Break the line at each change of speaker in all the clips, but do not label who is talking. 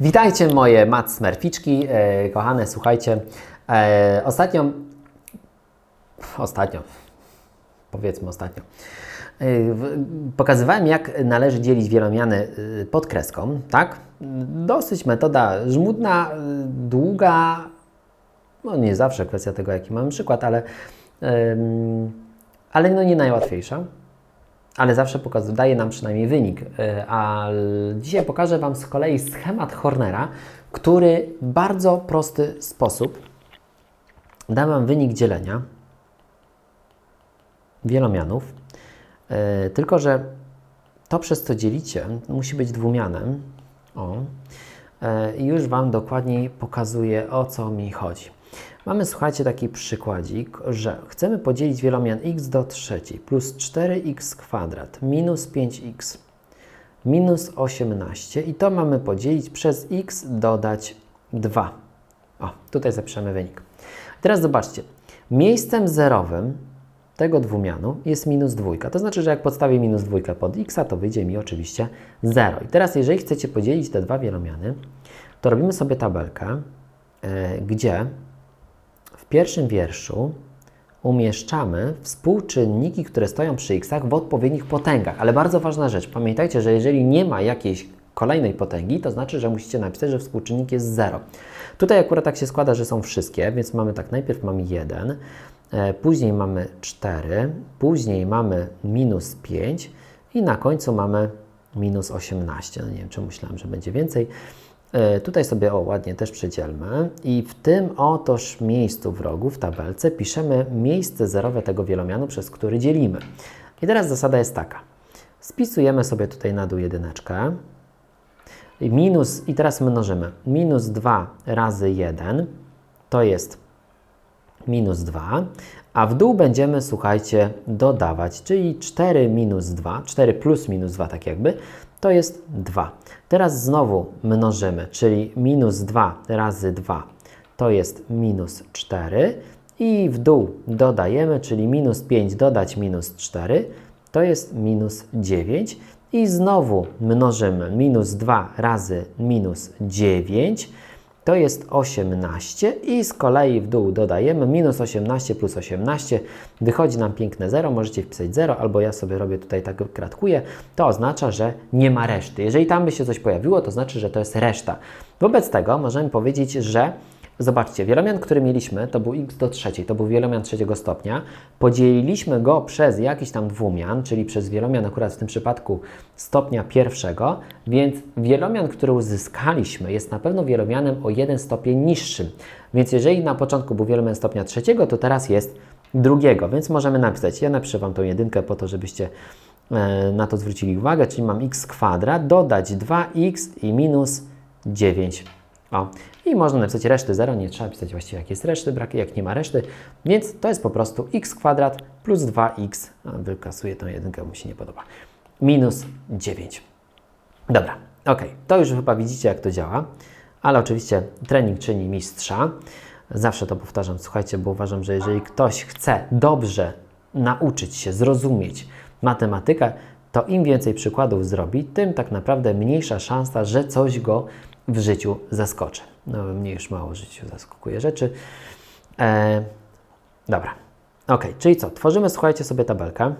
Witajcie moje mat smerficzki, e, kochane, słuchajcie. E, ostatnio, ostatnio, powiedzmy ostatnio, e, pokazywałem jak należy dzielić wielomiany pod kreską, tak? Dosyć metoda żmudna, długa, no nie zawsze kwestia tego jaki mamy przykład, ale, ale no nie najłatwiejsza ale zawsze pokazuje, daje nam przynajmniej wynik. E, A dzisiaj pokażę Wam z kolei schemat Hornera, który w bardzo prosty sposób da Wam wynik dzielenia wielomianów. E, Tylko, że to przez co dzielicie musi być dwumianem. O. E, I już Wam dokładniej pokazuję o co mi chodzi. Mamy, słuchajcie, taki przykładzik, że chcemy podzielić wielomian x do trzeciej plus 4x kwadrat minus 5x minus 18 i to mamy podzielić przez x dodać 2. O, tutaj zapiszemy wynik. Teraz zobaczcie, miejscem zerowym tego dwumianu jest minus dwójka. To znaczy, że jak podstawię minus dwójkę pod x, to wyjdzie mi oczywiście 0. I teraz, jeżeli chcecie podzielić te dwa wielomiany, to robimy sobie tabelkę, e, gdzie pierwszym wierszu umieszczamy współczynniki, które stoją przy x'ach w odpowiednich potęgach. Ale bardzo ważna rzecz, pamiętajcie, że jeżeli nie ma jakiejś kolejnej potęgi, to znaczy, że musicie napisać, że współczynnik jest 0. Tutaj akurat tak się składa, że są wszystkie, więc mamy tak, najpierw mamy 1, e, później mamy 4, później mamy minus 5 i na końcu mamy minus 18. No nie wiem, czy myślałem, że będzie więcej. E, Tutaj sobie o ładnie też przydzielmy i w tym otoż miejscu w rogu w tabelce piszemy miejsce zerowe tego wielomianu, przez który dzielimy. I teraz zasada jest taka. Spisujemy sobie tutaj na dół jedyneczkę. Minus, i teraz mnożymy. Minus 2 razy 1 to jest minus 2, a w dół będziemy, słuchajcie, dodawać, czyli 4 minus 2, 4 plus minus 2 tak jakby, to jest 2. Teraz znowu mnożymy, czyli minus 2 razy 2 to jest minus 4 i w dół dodajemy, czyli minus 5 dodać minus 4 to jest minus 9 i znowu mnożymy minus 2 razy minus 9 to jest 18 i z kolei w dół dodajemy minus 18 plus 18, wychodzi nam piękne 0, możecie wpisać 0 albo ja sobie robię tutaj tak kratkuję, to oznacza, że nie ma reszty. Jeżeli tam by się coś pojawiło, to znaczy, że to jest reszta. Wobec tego możemy powiedzieć, że Zobaczcie, wielomian, który mieliśmy, to był x do trzeciej, to był wielomian trzeciego stopnia. Podzieliliśmy go przez jakiś tam dwumian, czyli przez wielomian akurat w tym przypadku stopnia pierwszego, więc wielomian, który uzyskaliśmy jest na pewno wielomianem o jeden stopień niższym. Więc jeżeli na początku był wielomian stopnia trzeciego, to teraz jest drugiego, więc możemy napisać, ja napiszę Wam tą jedynkę po to, żebyście e, na to zwrócili uwagę, czyli mam x kwadrat, dodać 2x i minus 9. O. I można napisać reszty 0, nie trzeba pisać właściwie jak jest reszty, brak, jak nie ma reszty, więc to jest po prostu x kwadrat plus 2x, a wykasuję tą jedynkę, mi się nie podoba, minus 9. Dobra, ok, to już chyba widzicie jak to działa, ale oczywiście trening czyni mistrza. Zawsze to powtarzam, słuchajcie, bo uważam, że jeżeli ktoś chce dobrze nauczyć się, zrozumieć matematykę, to im więcej przykładów zrobi, tym tak naprawdę mniejsza szansa, że coś go w życiu zaskoczy. No, mnie już mało w życiu zaskakuje rzeczy. E, dobra, ok, czyli co? Tworzymy, słuchajcie, sobie tabelkę.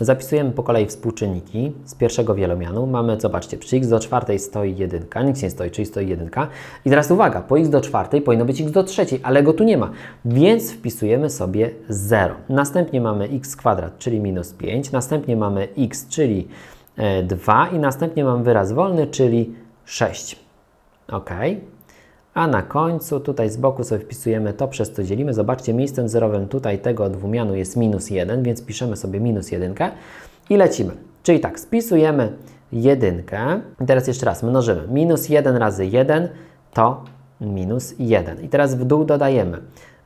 Zapisujemy po kolei współczynniki z pierwszego wielomianu. Mamy, zobaczcie, przy x do czwartej stoi jedynka, nic nie stoi, czyli stoi jedynka. I teraz uwaga, po x do czwartej powinno być x do trzeciej, ale go tu nie ma, więc wpisujemy sobie 0. Następnie mamy x kwadrat, czyli minus 5, następnie mamy x, czyli e, 2 i następnie mamy wyraz wolny, czyli 6. OK. A na końcu tutaj z boku sobie wpisujemy to, przez co dzielimy. Zobaczcie, miejscem zerowym tutaj tego dwumianu jest minus 1, więc piszemy sobie minus 1 i lecimy. Czyli tak, spisujemy jedynkę. I teraz jeszcze raz mnożymy. Minus 1 razy 1 to minus 1. I teraz w dół dodajemy.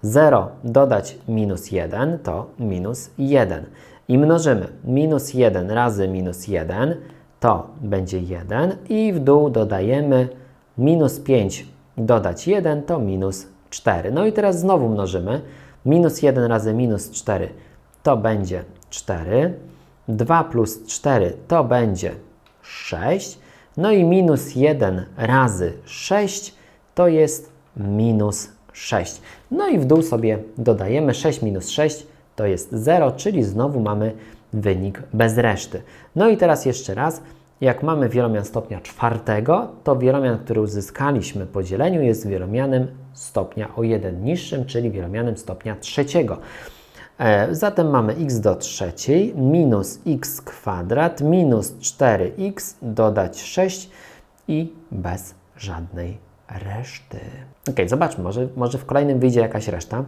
0 dodać minus 1 to minus 1. I mnożymy. Minus 1 razy minus 1 to będzie 1. I w dół dodajemy minus 5 dodać 1 to minus 4. No i teraz znowu mnożymy. Minus 1 razy minus 4 to będzie 4. 2 plus 4 to będzie 6. No i minus 1 razy 6 to jest minus 6. No i w dół sobie dodajemy 6 minus 6 to jest 0, czyli znowu mamy wynik bez reszty. No i teraz jeszcze raz, jak mamy wielomian stopnia czwartego, to wielomian, który uzyskaliśmy po dzieleniu jest wielomianem stopnia o 1 niższym, czyli wielomianem stopnia trzeciego. E, Zatem mamy x do trzeciej minus x kwadrat minus 4x dodać 6 i bez żadnej reszty. Ok, zobaczmy, może, może w kolejnym wyjdzie jakaś reszta.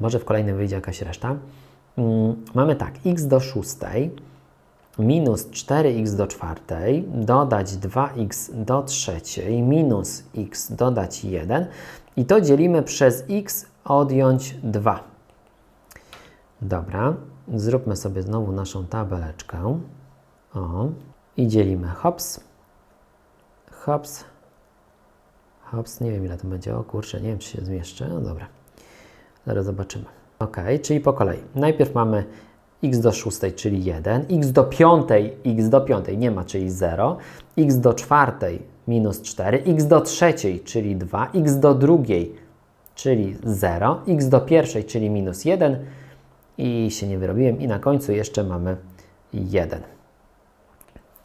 Może w kolejnym wyjdzie jakaś reszta. Mm, mamy tak, x do szóstej minus 4x do czwartej, dodać 2x do trzeciej, minus x dodać 1 i to dzielimy przez x odjąć 2. Dobra, zróbmy sobie znowu naszą tabeleczkę. O, i dzielimy hops, hops, hops, nie wiem ile to będzie, o kurczę, nie wiem czy się zmieszczę, no dobra, zaraz zobaczymy. Ok, czyli po kolei. Najpierw mamy x do szóstej, czyli 1, x do piątej, x do piątej nie ma, czyli 0, x do czwartej minus 4, x do trzeciej, czyli 2, x do drugiej, czyli 0, x do pierwszej, czyli minus 1 i się nie wyrobiłem. I na końcu jeszcze mamy 1.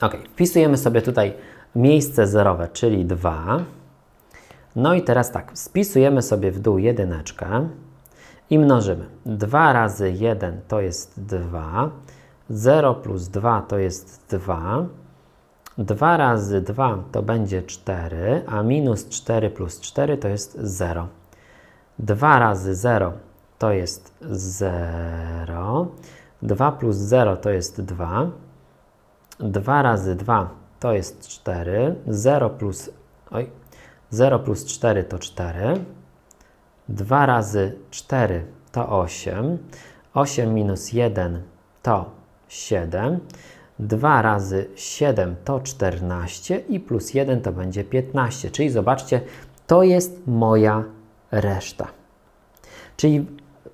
Ok, wpisujemy sobie tutaj miejsce zerowe, czyli 2. No i teraz tak, spisujemy sobie w dół jedyneczkę i mnożymy. 2 razy 1 to jest 2, 0 plus 2 to jest 2, 2 razy 2 to będzie 4, a minus 4 plus 4 to jest 0. 2 razy 0 to jest 0, 2 plus 0 to jest 2, 2 razy 2 to jest 4, 0 plus, oj, 0 plus 4 to 4, 2 razy 4 to 8, 8 minus 1 to 7, 2 razy 7 to 14 i plus 1 to będzie 15. Czyli zobaczcie, to jest moja reszta. Czyli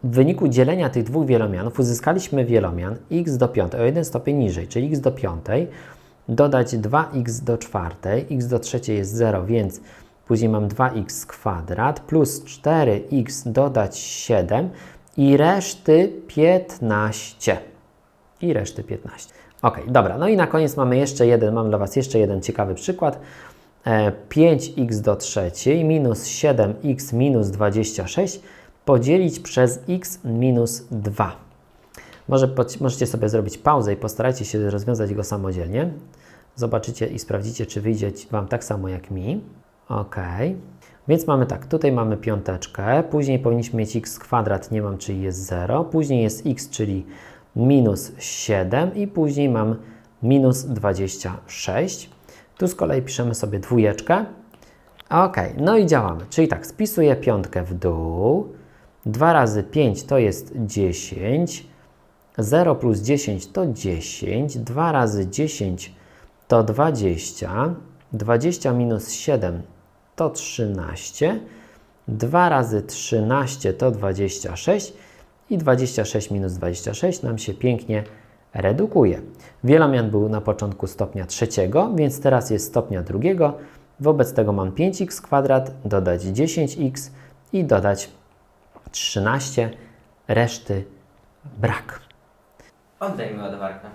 w wyniku dzielenia tych dwóch wielomianów uzyskaliśmy wielomian x do 5 o 1 stopień niżej, czyli x do 5, dodać 2x do 4, x do 3 jest 0, więc Później mam 2x kwadrat plus 4x dodać 7 i reszty 15. I reszty 15. Ok, dobra. No i na koniec mamy jeszcze jeden, mam dla Was jeszcze jeden ciekawy przykład. 5x do trzeciej minus 7x minus 26 podzielić przez x minus 2. Może, możecie sobie zrobić pauzę i postarajcie się rozwiązać go samodzielnie. Zobaczycie i sprawdzicie, czy wyjdzie Wam tak samo jak mi. Ok. Więc mamy tak, tutaj mamy piąteczkę, później powinniśmy mieć x kwadrat, nie mam, czyli jest 0, później jest x, czyli minus 7 i później mam minus 26. Tu z kolei piszemy sobie dwójeczkę. Ok, no i działamy. Czyli tak, spisuję piątkę w dół. 2 razy 5 to jest 10. 0 plus 10 to 10. 2 razy 10 to 20. 20 minus 7 to 13. 2 razy 13 to 26 i 26 minus 26 nam się pięknie redukuje. Wielomian był na początku stopnia trzeciego, więc teraz jest stopnia drugiego. Wobec tego mam 5x kwadrat, dodać 10x i dodać 13. Reszty brak.
Oddaj mi ładowarkę.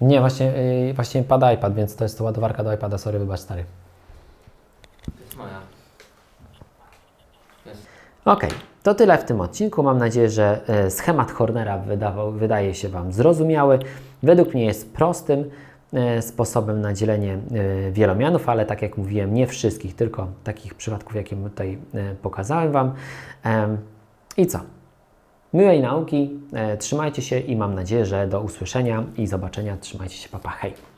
Nie, właśnie, yy, właśnie pada iPad, więc to jest to ładowarka do iPada. Sorry, wybacz stary.
To jest moja. Jest.
Ok, to tyle w tym odcinku. Mam nadzieję, że e, schemat Hornera wydawał, wydaje się Wam zrozumiały. Według mnie jest prostym e, sposobem na dzielenie e, wielomianów, ale tak jak mówiłem, nie wszystkich, tylko takich przypadków, jakie tutaj pokazałem Wam. I co? Miłej nauki, trzymajcie się i mam nadzieję, że do usłyszenia i zobaczenia. Trzymajcie się, papa, hej!